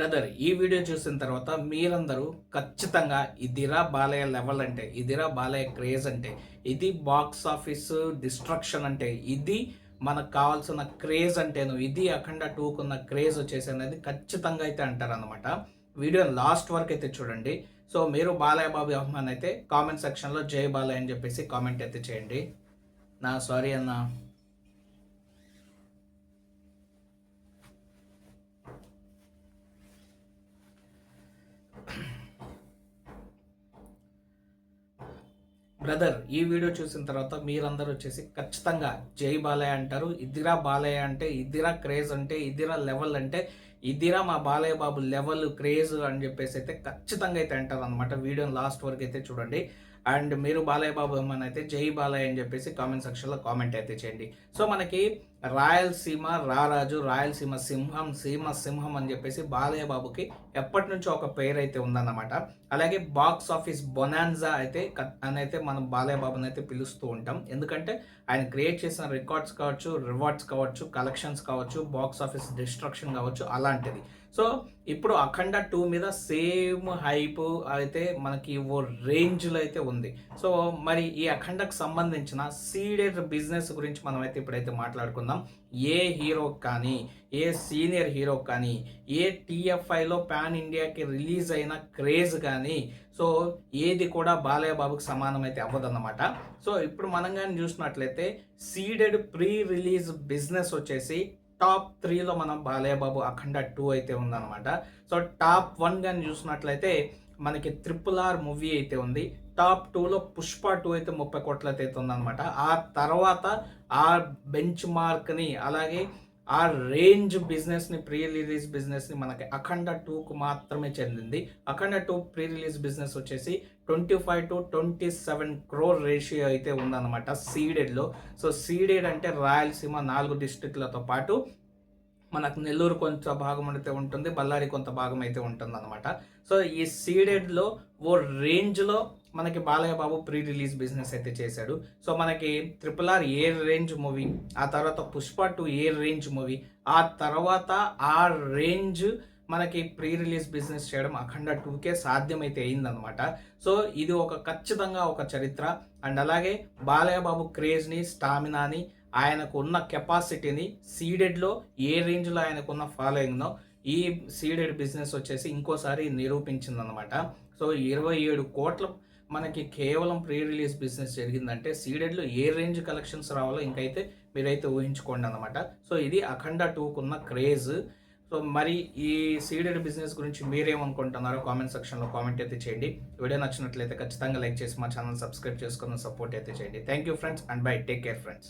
Brother ఈ video చూసిన తర్వాత మీరందరూ ఖచ్చితంగా ఇదిరా బాలయ్య లెవెల్ అంటే ఇదిరా బాలయ్య క్రేజ్ అంటే ఇది బాక్స్ ఆఫీస్ డిస్ట్రక్షన్ అంటే ఇది మనకు కావాల్సిన క్రేజ్ అంటేను ఇది అఖండ టూకున్న క్రేజ్ వచ్చేసి అనేది ఖచ్చితంగా అయితే అంటారనమాట వీడియో లాస్ట్ వరకు అయితే చూడండి. సో మీరు బాలయ్య బాబు అభిమాన్ అయితే కామెంట్ సెక్షన్లో జై బాలయ్య అని చెప్పేసి కామెంట్ అయితే చేయండి. నా సారీ అన్న. బ్రదర్ ఈ వీడియో చూసిన తర్వాత మీరందరూ వచ్చేసి ఖచ్చితంగా జై బాలయ్య అంటారు ఇదిరా బాలయ్య అంటే ఇదిరా క్రేజ్ అంటే ఇదిరా లెవెల్ అంటే ఇదిరా మా బాలయ్య బాబు లెవెల్ క్రేజ్ అని చెప్పేసి అయితే ఖచ్చితంగా అయితే అంటారు అనమాట వీడియో లాస్ట్ వరకు అయితే చూడండి. అండ్ మీరు బాలయ్య బాబు ఏమైనా అయితే జై బాలయ్య అని చెప్పేసి కామెంట్ సెక్షన్లో కామెంట్ అయితే చేయండి. సో మనకి రాయలసీమ రారాజు రాయలసీమ సింహం సీమ సింహం అని చెప్పేసి బాలయ్య బాబుకి ఎప్పటి నుంచో ఒక పేరు అయితే ఉందన్నమాట. అలాగే బాక్స్ ఆఫీస్ బొనాన్జా అయితే అని అయితే మనం బాలయ్య బాబుని అయితే పిలుస్తూ ఉంటాం. ఎందుకంటే ఆయన క్రియేట్ చేసిన రికార్డ్స్ కావచ్చు రివార్డ్స్ కావచ్చు కలెక్షన్స్ కావచ్చు బాక్స్ ఆఫీస్ డిస్ట్రక్షన్ కావచ్చు అలాంటిది. సో ఇప్పుడు అఖండ టూ మీద సేమ్ హైప్ అయితే మనకి ఓ రేంజ్లో అయితే ఉంది. సో మరి ఈ అఖండకు సంబంధించిన సీడెడ్ బిజినెస్ గురించి మనం అయితే ఇప్పుడైతే మాట్లాడుకుందాం. ఏ హీరో కానీ ఏ సీనియర్ హీరో కానీ ఏ టీఎఫ్ఐలో పాన్ ఇండియాకి రిలీజ్ అయిన క్రేజ్ కానీ సో ఏది కూడా బాలయ్య బాబుకి సమానం అయితే అవ్వదన్నమాట. సో ఇప్పుడు మనం కానీ చూసినట్లయితే సీడెడ్ ప్రీ రిలీజ్ బిజినెస్ వచ్చేసి టాప్ త్రీలో మనం బాలయ్య బాబు అఖండ టూ అయితే ఉందన్నమాట. సో టాప్ వన్ కానీ చూసినట్లయితే మనకి ట్రిపుల్ ఆర్ మూవీ అయితే ఉంది. టాప్ టూలో పుష్ప టూ అయితే ముప్పై కోట్లతో అయితే ఉందన్నమాట. ఆ తర్వాత ఆ బెంచ్ మార్క్ని అలాగే ఆ రేంజ్ బిజినెస్ని ప్రీ రిలీజ్ బిజినెస్ని మనకి అఖండ టూకు మాత్రమే చెందింది. Akhanda two pre release business వచ్చేసి twenty five to twenty seven crore ratio అయితే ఉందన్నమాట సీడెడ్లో సో సీడెడ్ అంటే రాయలసీమ నాలుగు డిస్ట్రిక్ట్లతో పాటు మనకు నెల్లూరు కొంత భాగం అయితే ఉంటుంది బళ్ళారి కొంత భాగం అయితే ఉంటుంది అనమాట సో ఈ సీడెడ్లో ఓ రేంజ్లో మనకి Balayya Babu pre release business అయితే చేశాడు. సో మనకి ట్రిపుల్ ఆర్ ఏ రేంజ్ మూవీ ఆ తర్వాత పుష్ప టూ ఏ రేంజ్ మూవీ ఆ తర్వాత ఆ రేంజ్ మనకి ప్రీ రిలీజ్ బిజినెస్ చేయడం అఖండ టూకే సాధ్యమైతే అయిందనమాట సో ఇది ఒక ఖచ్చితంగా ఒక చరిత్ర. అండ్ అలాగే బాలయ్య బాబు క్రేజ్ని స్టామినాని ఆయనకు ఉన్న కెపాసిటీని సీడెడ్లో ఏ రేంజ్లో ఆయనకున్న ఫాలోయింగ్నో ఈ సీడెడ్ బిజినెస్ వచ్చేసి ఇంకోసారి నిరూపించిందనమాట సో ఇరవై ఏడు కోట్ల మనకి కేవలం ప్రీ రిలీజ్ బిజినెస్ జరిగిందంటే సీడెడ్లో ఏ రేంజ్ కలెక్షన్స్ రావాలో ఇంకైతే మీరైతే ఊహించుకోండి అనమాట సో ఇది అఖండ టూకున్న క్రేజ్. సో మరి ఈ సీడెడ్ బిజినెస్ గురించి మీరేమనుకుంటున్నారో కామెంట్ సెక్షన్లో కామెంట్ అయితే చేయండి. వీడియో నచ్చినట్లయితే ఖచ్చితంగా లైక్ చేసి మా ఛానల్ సబ్స్క్రైబ్ చేసుకున్న సపోర్ట్ అయితే చేయండి. Thank you friends and bye. Take care friends.